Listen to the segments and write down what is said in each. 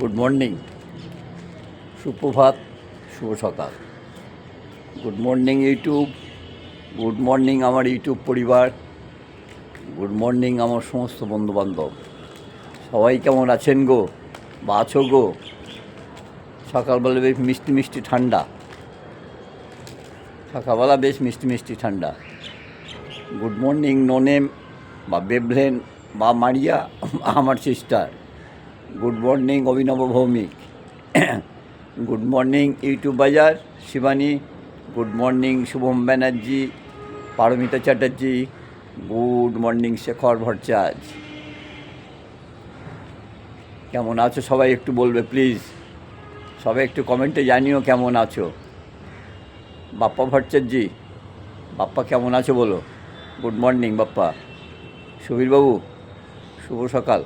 Good morning সুপ্রভাত শুভ সকাল। Good morning YouTube, good morning আমার ইউটিউব পরিবার, গুড মর্নিং আমার সমস্ত বন্ধুবান্ধব। সবাই কেমন আছেন গো? বা আছো গো? সকালবেলা বেশ মিষ্টি মিষ্টি ঠান্ডা। সকালবেলা বেশ মিষ্টি মিষ্টি ঠান্ডা। গুড মর্নিং নোনেম বা বেবলেন বা মারিয়া, আমার সিস্টার গুড মর্নিং অভিনব ভৌমিক গুড মর্নিং ইউটিউব বাজার Shivani good morning Shubham Banerjee Paromita Chatterjee good morning Shekhar Bhattacharya কেমন আছো সবাই একটু বলবে প্লিজ সবাই একটু কমেন্টে জানিও কেমন আছো। বাপ্পা ভট্টাচার্যি, বাপ্পা কেমন আছো বলো। Good morning Bappa. সুবীরবাবু, শুভ সকাল।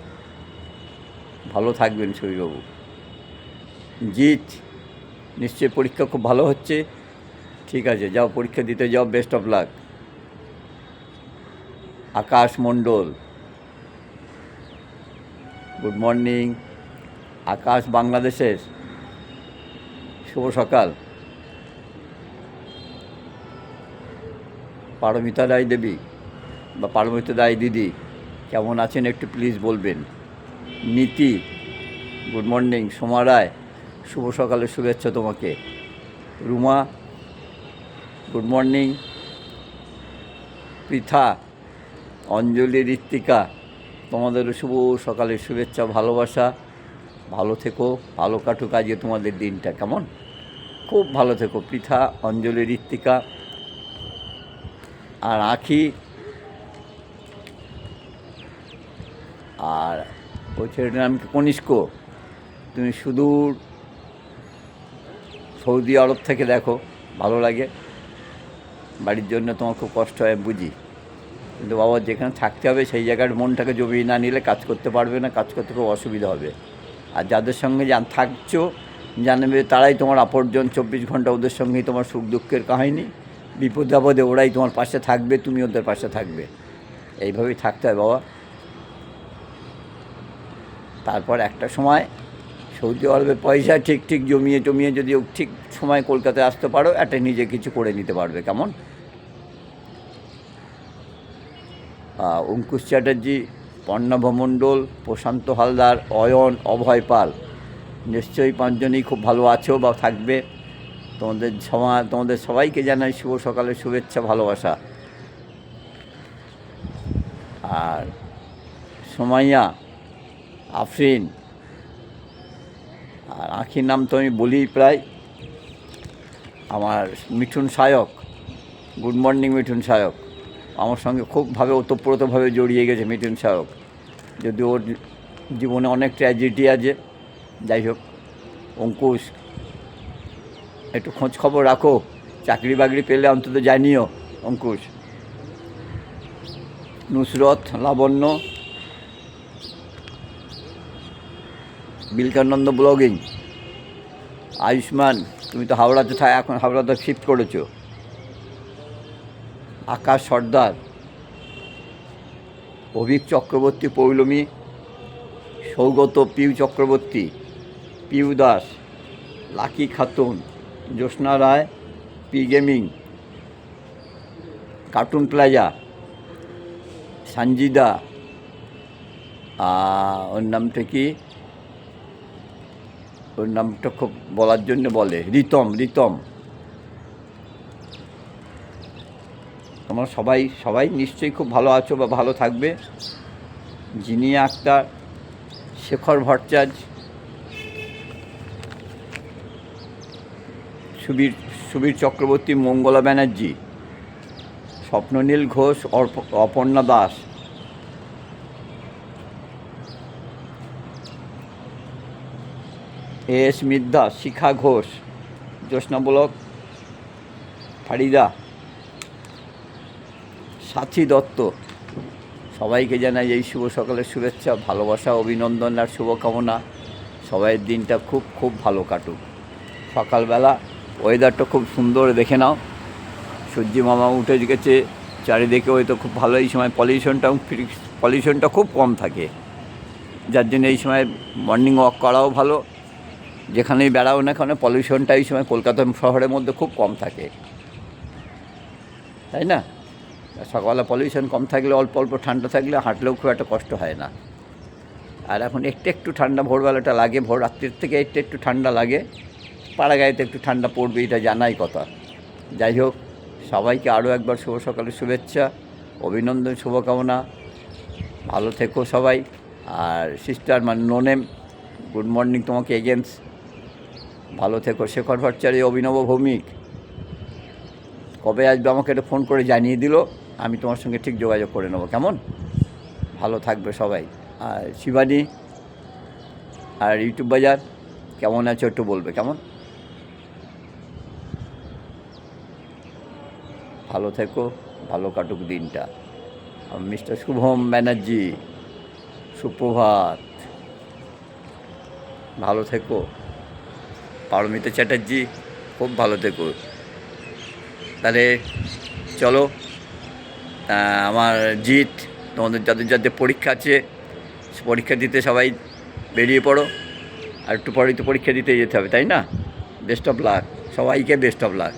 ভালো থাকবেন সুবীরবাবু জিৎ নিশ্চয়ই পরীক্ষা খুব ভালো হচ্ছে। ঠিক আছে, যাও পরীক্ষা দিতে যাও best of luck Akash Mondal. Good morning Akash বাংলাদেশের। শুভ সকাল। পারমিতা রায় দেবী বা পারমিতা রায় দিদি, কেমন আছেন একটু প্লিজ বলবেন। নীতি। Good morning, Soma Roy. শুভ সকালের শুভেচ্ছা তোমাকে। Ruma, good morning. Pritha, Anjali, Ritwika, তোমাদেরও শুভ সকালের শুভেচ্ছা, ভালোবাসা। ভালো থেকো, ভালো কাটুক আজকে তোমাদের দিনটা, কেমন? খুব ভালো থেকো, পৃথা, অঞ্জলি, ঋত্বিকা। আর আখি, আর ওই ছেলেটার নাম কনিষ্ক? তুমি সুদূর সৌদি আরব থেকে দেখো, ভালো লাগে। বাড়ির জন্য তোমার খুব কষ্ট হয় বুঝি। কিন্তু বাবা, যেখানে থাকতে হবে, সেই জায়গার মনটাকে জমিয়ে না নিলে কাজ করতে পারবে না, কাজ করতে খুব অসুবিধা হবে। আর যাদের সঙ্গে জান থাকছো, জানবে তারাই তোমার অপরজন চব্বিশ ঘণ্টা ওদের সঙ্গেই তোমার সুখ দুঃখের কাহিনী। বিপদে আপদে ওরাই তোমার পাশে থাকবে, তুমি ওদের পাশে থাকবে। এইভাবেই থাকতে হয় বাবা। তারপর একটা সময় সৌদি আরবে পয়সা ঠিক ঠিক জমিয়ে টমিয়ে যদি ঠিক সময় কলকাতায় আসতে পারো, একটা নিজে কিছু করে নিতে পারবে, কেমন? অঙ্কুশ চ্যাটার্জি, পর্ণব মণ্ডল, প্রশান্ত হালদার, অয়ন, অভয় পাল। নিশ্চয়ই পাঁচজনই খুব ভালো আছো বা থাকবে। তোমাদের সমাজ তোমাদের সবাইকে জানাই শুভ সকালের শুভেচ্ছা, ভালোবাসা। আর সোমাইয়া, আফরিন আর আঁখির নাম তো আমি বলি প্রায়। আমার মিঠুন সায়ক গুড মর্নিং মিঠুন সায়ক, আমার সঙ্গে খুবভাবে ওতপ্রোতভাবে জড়িয়ে গেছে মিঠুন সায়ক। যদি ওর জীবনে অনেক ট্র্যাজেডি আছে, যাই হোক, অঙ্কুশ, একটু খোঁজ খবর রাখো, চাকরি বাকরি পেলে অন্তত জানিও, অঙ্কুশ। নুসরত, লাবণ্য বিলকানন্দ ব্লগিং। আয়ুষ্মান, তুমি তো হাওড়াতে এখন হাওড়াতে শিফট করেছ। Akash Sardar, Avik Chakraborty, Poulami, Sougata Piu Chakraborty, Piu Das, lucky Khatun, Jyotsna Roy, P gaming, cartoon plaza Sanjida ওর নামটা কি? ওর নামটা খুব বলার জন্য বলে, রিতম রিতম। তোমরা সবাই সবাই নিশ্চয়ই খুব ভালো আছো বা ভালো থাকবে। জিনিয়া আক্তার, শেখর ভট্টাচার্য, সুবীর সুবীর চক্রবর্তী, মঙ্গলা ব্যানার্জি, স্বপ্ননীল ঘোষ অপর্ণা দাস। এস মিদ্দা, শিখা ঘোষ জ্যোৎস্না ব্লক ফারিদা, সাথী দত্ত। সবাইকে জানাই এই শুভ সকালের শুভেচ্ছা, ভালোবাসা, অভিনন্দন আর শুভকামনা। সবাইয়ের দিনটা খুব খুব ভালো কাটুক। সকালবেলা ওয়েদারটা খুব সুন্দর, দেখে নাও। সূর্যি মামা উঠে গেছে, চারিদিকে হয়তো খুব ভালো, এই সময় পলিউশনটাও পলিউশনটা খুব কম থাকে। যার জন্য এই সময় মর্নিং ওয়াক করাও ভালো। যেখানেই বেড়াও না কেন পলিউশনটা এই সময় কলকাতা শহরের মধ্যে খুব কম থাকে। তাই না? সকালে পলিউশন কম থাকলে, অল্প অল্প ঠান্ডা থাকলে হাঁটলেও খুব একটা কষ্ট হয় না। আর এখন একটু একটু ঠান্ডা, ভোরবেলাটা লাগে, ভোর রাত্রির থেকে একটু একটু ঠান্ডা লাগে। পাড়া পাড়াগাঁয়েতে একটু ঠান্ডা পড়বে, এটা জানাই কথা। যাই হোক, সবাইকে আরও একবার শুভ সকালের শুভেচ্ছা, অভিনন্দন, শুভকামনা। ভালো থেকো সবাই। আর সিস্টার মানে নোনেম গুড মর্নিং তোমাকে এগেন্স ভালো থেকো, শেখর ভট্টাচার্য অভিনব ভৌমিক। কবে আসবে আমাকে একটা ফোন করে জানিয়ে দিল, আমি তোমার সঙ্গে ঠিক যোগাযোগ করে নেব, কেমন? ভালো থাকবে সবাই। আর শিবানী আর ইউটিউব বাজার, কেমন আছো একটু বলবে, কেমন? ভালো থেকো, ভালো কাটুক দিনটা। মিস্টার শুভম ব্যানার্জি, সুপ্রভাত। ভালো থেকো। পারমিতা চ্যাটার্জি, খুব ভালো থেকো তাহলে চলো আমার জিত, তোমাদের যাদের যাদের পরীক্ষা আছে, পরীক্ষা দিতে সবাই বেরিয়ে পড়ো। আর একটু পরেই তো পরীক্ষা দিতে যেতে হবে, তাই না? বেস্ট অফ লাক সবাইকে বেস্ট অফ লাক